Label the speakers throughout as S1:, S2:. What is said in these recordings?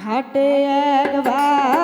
S1: ঘাটে একবার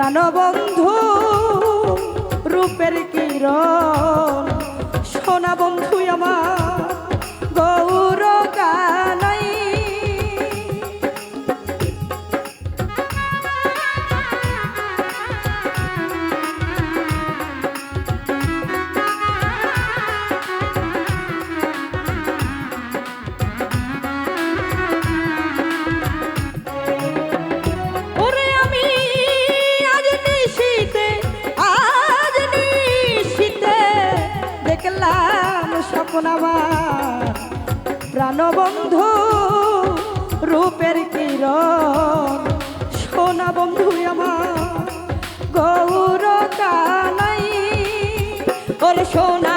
S1: প্রাণবন্ধু রূপের কিরণ। সোনা বন্ধু আমার গৌর প্রাণবন্ধু রূপের কিরণ। সোনা বন্ধু আমার গৌর কানাই ওরে সোনা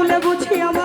S1: ভুলে বুঝি আমার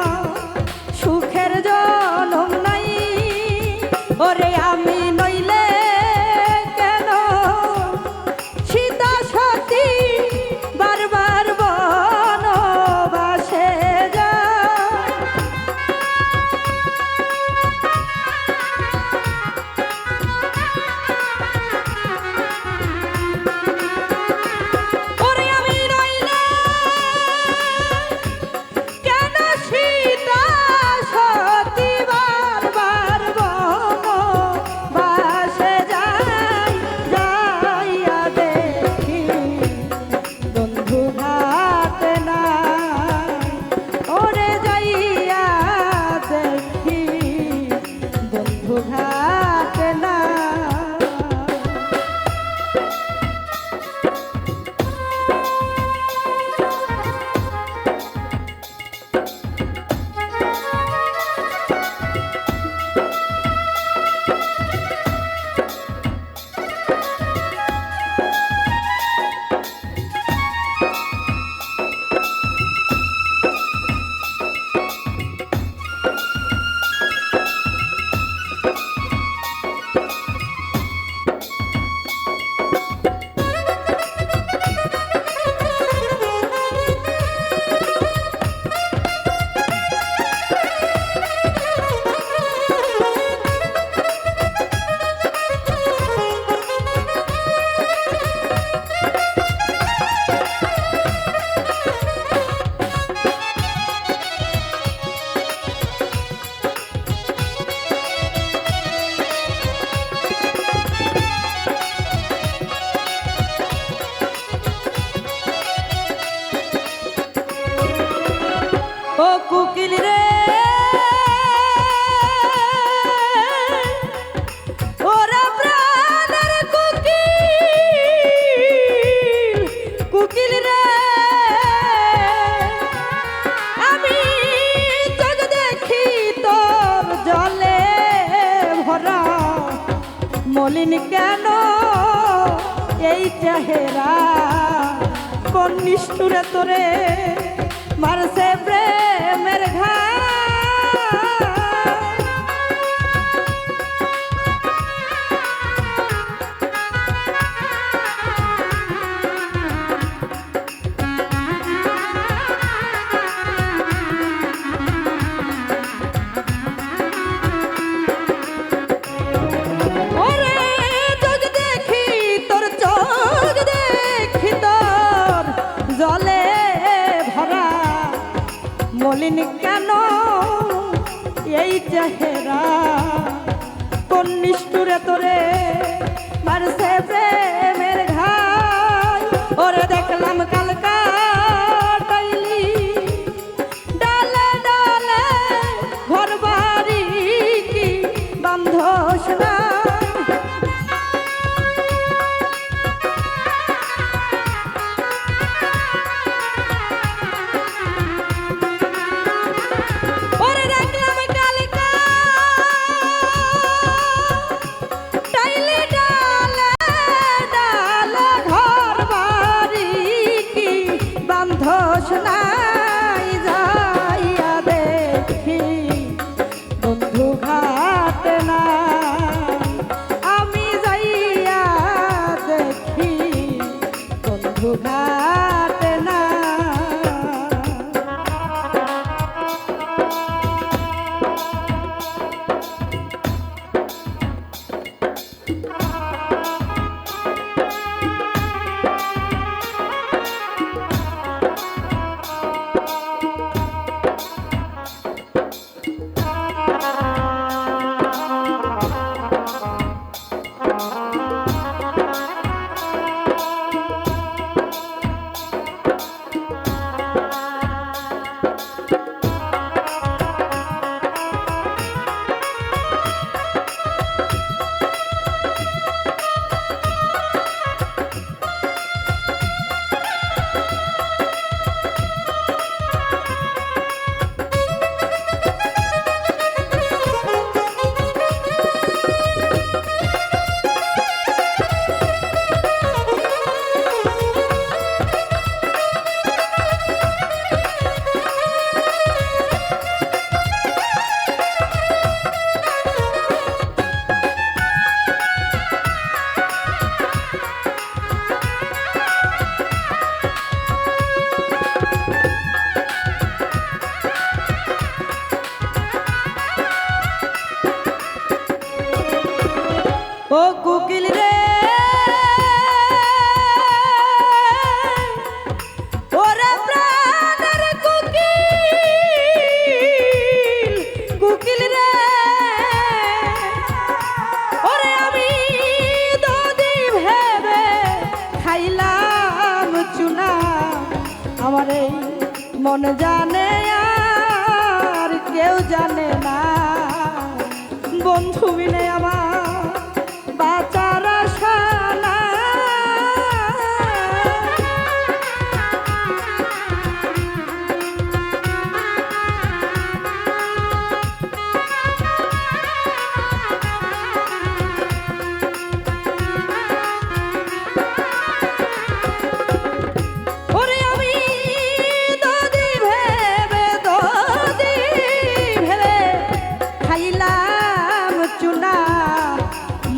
S1: মলিন কেন? এই চেহারা কোন নিষ্ঠুরে তোরে মারছে প্রেমের ঘা চেহারা কোন নিষ্ঠুরে তোরে মারছে প্রেমের ঘাই? ওরে দেখলাম জোসনাই যাইয়া দেখি না আমি যাইয়া দেখি বন্ধু না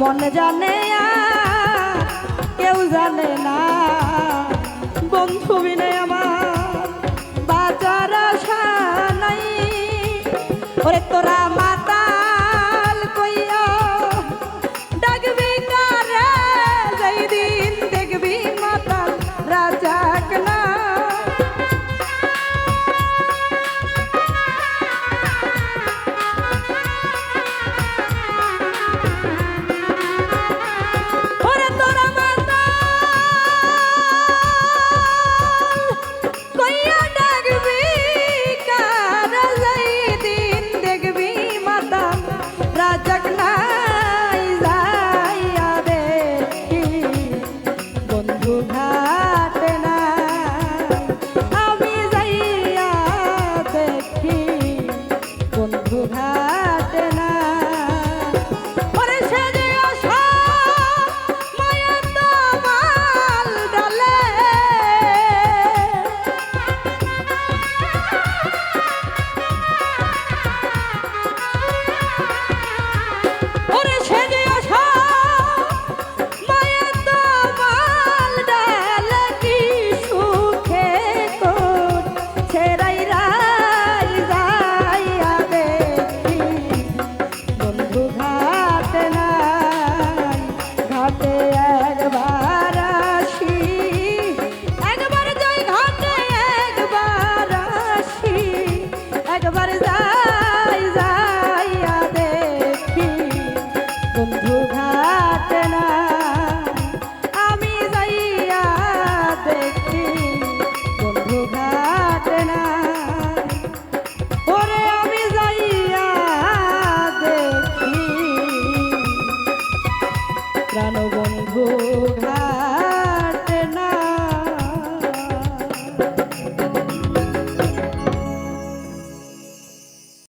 S1: মনে জানে কেউ জানে না। বন্ধু বিনে আমার বাজার আশা ওরে তোরা ঘাটে না